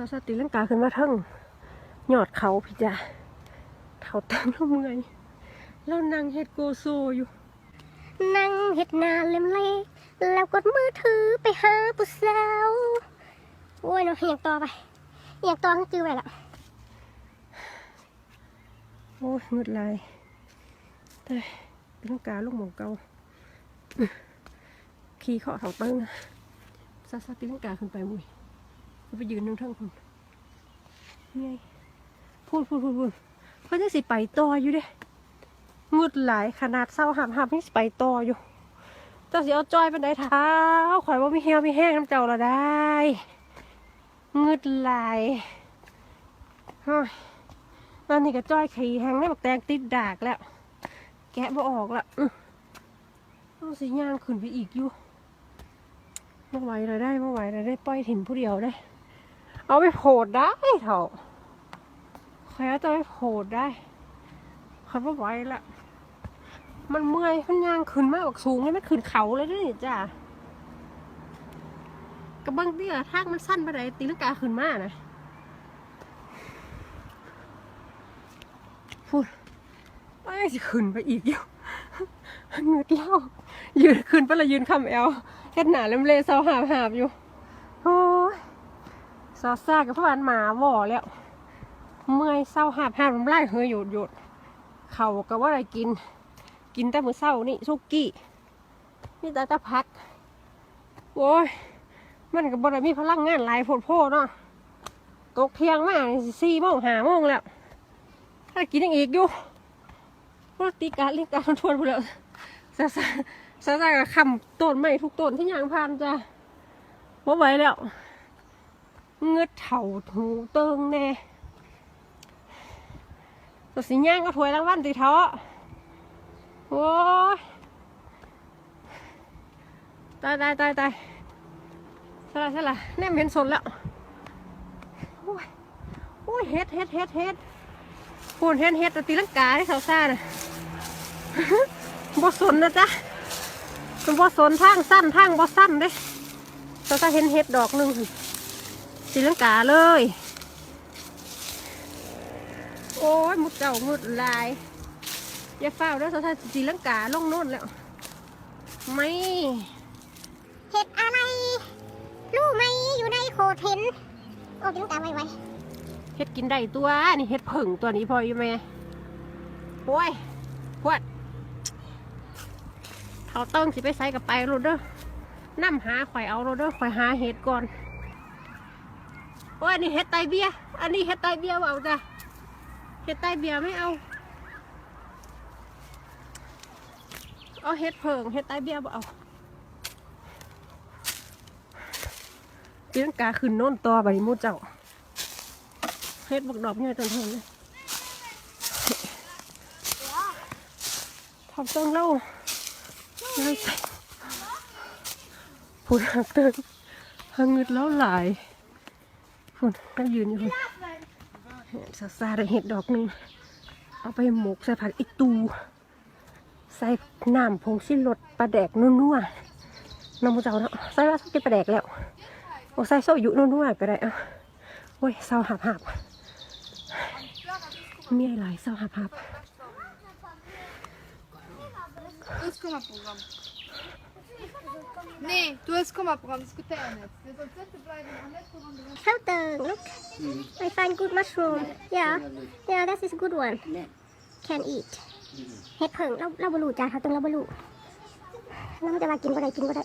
าวสติลังกาขึ้นมาเทั้งยอดเขาพี่จ้ะเขาตั้งแล้วเมื่อยแล้วนั่งเฮ็ดโกโซอยู่ นั่งเห็ดนาเล่มเล่แล้วกดมือถือไปหาผู้สาวโอ้ยเนาะอยากต่อไปอยากต่อให้จื้อไปละโอ้ยมืดลายแต่ตีลังกาลูกหมูเกาขี่เขาเขาตั้งซาซาตีลังกาขึ้นไปมุย ไปยืนนึงทั้งคนไงพูดพูดพูดพูดเพื่อนจะสิไปต่ออยู่เด้มืดหลายขนาดเศร้าหามหามที่สิไปต่ออยู่ เจ้าสิเอาจอยเป็นไดเท้าข่อยว่ามีเหี่ยวมีแห้งน้ำเจ้าละได้งืดไหลายฮ้ยตอนนี้ก็จ้อยขี่แห้งได้บักแตงติดดากแล้ว แกะบ่ออกละอื้อเสิย่างขึ้นไปอีกอยู่ไม่ไหวเลยได้ไม่ไหวเลยได้ปล่อยถิ่นผู้เดียวได้ เอาไปโผดได้เถอะใครจะไปโผดได้ใครไม่ไหวละมันเมื่อยมันย่างขึ้นมากกว่าสูงเลยมันขึ้นเขาเลยเด้วยจ้ะกระเบื้องเตี้ยทางมันสั้นไปไหนตีลังกาขึ้นมากนะพูดไปสิขึ้นไปอีกอยู่เงือดเล่ายืนขึ้นไปละยืนคำแอลเฮ็ดหนาเล่มเล่เศร้าหาบหาบอยู่ ซอซ่ากับพ่ออันหมาว่อแล้ว เมื่อยเศร้าหาบหาบมไล่เฮยหยดหยดเขาก็ว่าอะไรกิน กินแต่มือเช้านี่ซุกี้นี่แต่ตะพักโอ้ยมันก็บ่ได้มีพลังงานหลายโพดโพเนาะตกเที่ยงมานี่สิสี่โมงหาโมงแล้ว ถ้ากินยังอีกอยู่ปกติการเรียกการทวนไปแล้วซาซาซาซากับคำต้นไม้ทุกต้นที่ยางพานจ้ะว่าไหวแล้ว เงือดเถ่าถูเติงแน่ตัวสิย่างก็ถวยรางวัลติเทาะโอ้ยตายตายตายตายสละสละแนมเห็นสนแล้วโอ้ยโอ้ยเฮ็ดเฮ็ดเฮ็ดเฮ็ดพูนเฮ็ดเฮ็ดต่ตีลังกาให้สาวซ่าน่ะบ่สนนะจ๊ะมันบ่สนทางสั้นทางบ่สั้นเด้สาวซ่าเห็นเฮ็ดดอกหนึ่ง ตีลังกาเลย โอ้ยมุดเจ้ามุดลายอย่าเฝ้าเด้อสาวๆสีลังกาลงโน่นแล้ว ไม่เห็ดอะไรรู้ไหมอยู่ในโคเทนโอ้ยตาไวไวเฮ็ดกินได้ตัวนี่เฮ็ดผึ่งตัวนี้พออยู่ไหมโอ้ยพวดเขาเติ้งสิไปใส่กับไปโรดเด้อน้ำหาข่อยเอาโรดเด้อข่อยหาเห็ดก่อน โอ้อันนี่เห็ดไตเบียอันนี้เห็ดไตเบียเอาจ้ะเห็ดไตเบียไม่เอา เอาเห็ดเผิงเห็ดไตเบียบ่เอาเลี้ยงกาขึ้นโน่นต่อไปมูเจ้าเฮ็ดบักดอกใหญ่ต้นเทิงเลยทำต้นเล่าเล่าใส่พูดหางเติงหางเงึดแล้วหลาย พูดก็ยืนอยู่พุ่นซาซาได้เห็ดดอกหนึ่งเอาไปหมกใส่ผักอีตู ใส่น้ำผงชิลดปลาแดกนัวๆน้ำมูเจ้าเนาะใส่ว่ากินปลาแดกแล้วโอ้ใส่โซยุนัวๆก็ได้อะโอ้ยเศร้าหับหับมีอะไรเศร้าหับหับ Nee, du hast komma-programma. Dat is goed net. Dus dat zitten blijven aan net veranderen. ๆเข้าเติง look I find good mushroom yeah yeah that is good one can eat เห็ดเผิงเราเราบรูจ้าเขาต้องเราบรูเราไม่จะมากินก็ได้กินก็ได้